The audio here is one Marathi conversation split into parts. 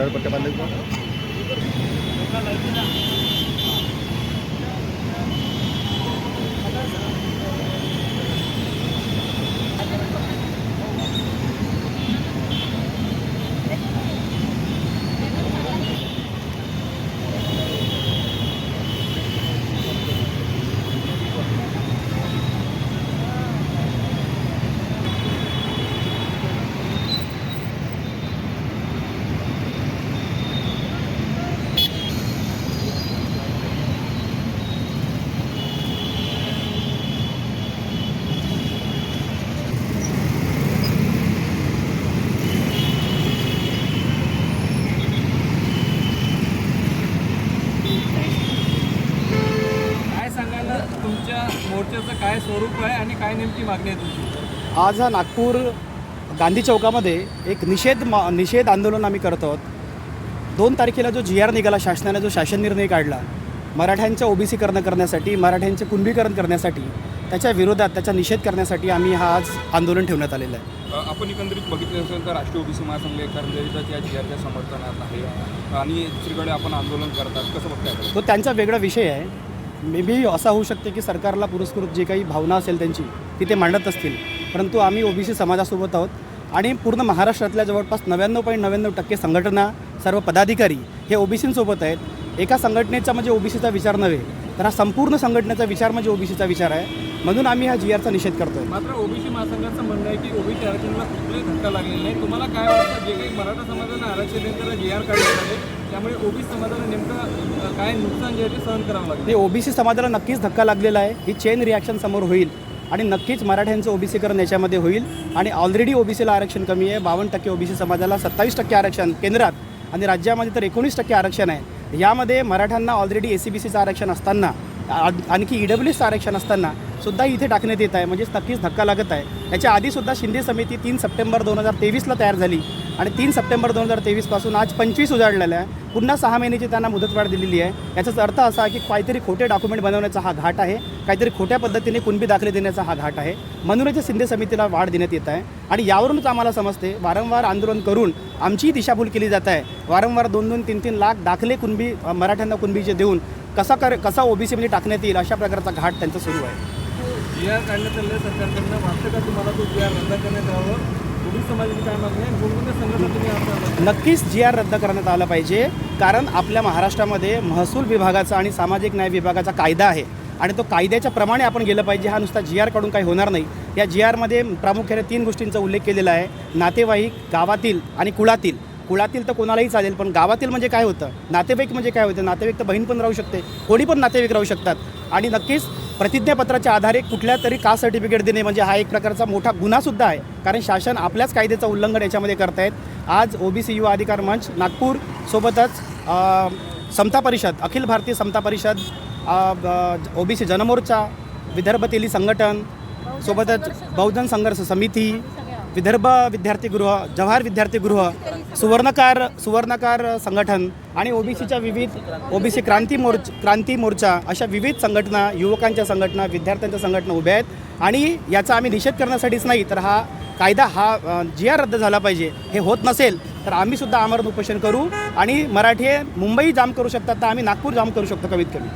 खंडार पट्ट्या मोर्चाचं काय स्वरूप आहे आणि काय नेमकी मागणी आहे तुमची? आज हा नागपूर गांधी चौकामध्ये एक निषेध मा निषेध आंदोलन आम्ही करतो आहोत. दोन तारखेला जो जी आर निघाला शासनाने जो शासन निर्णय काढला मराठ्यांचं ओबीसीकरण करण्यासाठी मराठ्यांचे कुणबीकरण करण्यासाठी त्याच्या विरोधात त्याचा निषेध करण्यासाठी आम्ही हा आज आंदोलन ठेवण्यात आलेलं आहे. आपण एकंदरीत बघितलं असेल तर राष्ट्रीय ओबीसी महासंघ एकंदरीतच या जी आरच्या समर्थनात आहे. आणि दुसरीकडे आपण आंदोलन करतात. कसं बघताय तो त्यांचा वेगळा विषय आहे. मे बी असा होऊ शकते की सरकारला पुरस्कृत जे काही भावना असेल त्यांची ती ते मांडत असतील. परंतु आम्ही ओबीसी समाजासोबत आहोत आणि पूर्ण महाराष्ट्रातल्या जवळपास नव्याण्णव पॉईंट नव्याण्णव टक्के संघटना सर्व पदाधिकारी हे ओबीसींसोबत आहेत. एका संघटनेचा म्हणजे ओबीसीचा विचार नव्हे तर हा संपूर्ण संघटनेचा विचार म्हणजे ओबीसीचा विचार आहे. म्हणून आम्ही हा जी आरचा निषेध करतोय. मात्र ओबीसी महासंघाचं म्हणणं आहे की ओबीसी आरक्षणाला कुठलाही धक्का लागलेला नाही. तुम्हाला काय वाटतं? जे काही मराठा समाजानं आरक्षण जी आर काढण्यात आले त्यामुळे ओबीसी समाजाला नेमकं काय नुकसान जे आहे ते सहन करावं लागतं ते ओबीसी समाजाला नक्कीच धक्का लागलेला आहे. ही चेन रिॲक्शन समोर होईल आणि नक्कीच मराठ्यांचं ओबीसीकरण याच्यामध्ये होईल. आणि ऑलरेडी ओबीसीला आरक्षण कमी आहे. बावन्न टक्के ओबीसी समाजाला सत्तावीस टक्के आरक्षण केंद्रात आणि राज्यामध्ये तर एकोणीस टक्के आरक्षण आहे. यामध्ये मराठ्यांना ऑलरेडी ए सी बी सीचं आरक्षण असताना आणखी ई डब्ल्यू एसचं आरक्षण असताना सुद्धा इथे टाकण्यात येत आहे. म्हणजेच नक्कीच धक्का लागत आहे. याच्या आधीसुद्धा शिंदे समिती तीन सप्टेंबर दोन हजार तेवीसला तयार झाली. आणि तीन सप्टेंबर दोन हजार तेवीसपासून आज पंचवीस उजाडलेलं आहे. पुन्हा सहा महिन्याची त्यांना मुदतवाढ दिलेली आहे. याचाच अर्थ असा की काहीतरी खोटे डॉक्युमेंट बनवण्याचा हा घाट आहे. काहीतरी खोट्या पद्धतीने कुणबी दाखले देण्याचा हा घाट आहे. म्हणूनच शिंदे समितीला वाढ देण्यात येत आहे. आणि यावरूनच आम्हाला समजते वारंवार आंदोलन करून आमचीही दिशाभूल केली जात आहे. वारंवार दोन दोन तीन तीन लाख दाखले कुणबी मराठ्यांना कुणबीचे देऊन कसा कर कसा ओबीसीमध्ये टाकण्यात येईल अशा प्रकारचा घाट त्यांचा सुरू आहे. जी आर काढण्यात आलेलं आहे सरकारकडनं वाटतं का तुम्हाला तो जी आर रद्द करण्यात यावं? ओबीसी समाजाची काय मागणी आहे? कोणकोणत्या संघटना तुम्ही आता नक्कीच जी आर रद्द करण्यात आला पाहिजे कारण आपल्या महाराष्ट्रामध्ये महसूल विभागाचा आणि सामाजिक न्याय विभागाचा कायदा आहे. आणि तो कायद्याच्या प्रमाणे आपण गेलं पाहिजे हा नुसता जी आरकडून काही होणार नाही. या जी आरमध्ये प्रामुख्याने तीन गोष्टींचा उल्लेख केलेला आहे. नातेवाईक गावातील आणि कुळातील. कुळातील तर कोणालाही चालेल पण गावातील म्हणजे काय होतं? नातेवाईक म्हणजे काय होतं? नातेवाईक तर बहीण पण राहू शकते कोणी पण नातेवाईक राहू शकतात. आणि नक्कीच प्रतिज्ञापत्राच्या आधारे कुठल्या तरी कास्ट सर्टिफिकेट देणे म्हणजे हा एक प्रकारचा मोठा गुन्हासुद्धा आहे. कारण शासन आपल्याच कायद्याचं उल्लंघन याच्यामध्ये करतायत. आज ओबीसी युवा अधिकार मंच नागपूर सोबतच समता परिषद अखिल भारतीय समता परिषद ओबीसी जनमोर्चा विदर्भ तेली संघटन सोबतच बहुजन संघर्ष समिती. विदर्भ विद्यार्थीगृह जवाहर विद्यार्थीगृह सुवर्णकार सुवर्णकार संघटन आणि ओबीसीच्या विविध ओबीसी क्रांती मोर्च क्रांती मोर्चा अशा विविध संघटना युवकांच्या संघटना विद्यार्थ्यांच्या संघटना उभ्या आहेत. आणि याचा आम्ही निषेध करण्यासाठीच नाही तर हा कायदा हा जी आर रद्द झाला पाहिजे हे होत नसेल तर आम्ही सुद्धा आमरण उपोषण करू आणि मराठी मुंबई जाम करू शकतात तर आम्ही नागपूर जाम करू शकतो कमीत कमी.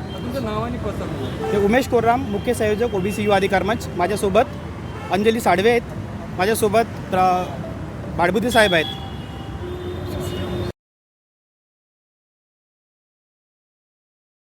हे उमेश कोरराम मुख्य संयोजक ओबीसी युवा अधिकार मंच माझ्यासोबत अंजली साडवे आहेत. माझ्यासोबत प्र बाडबुद्धी साहेब आहेत.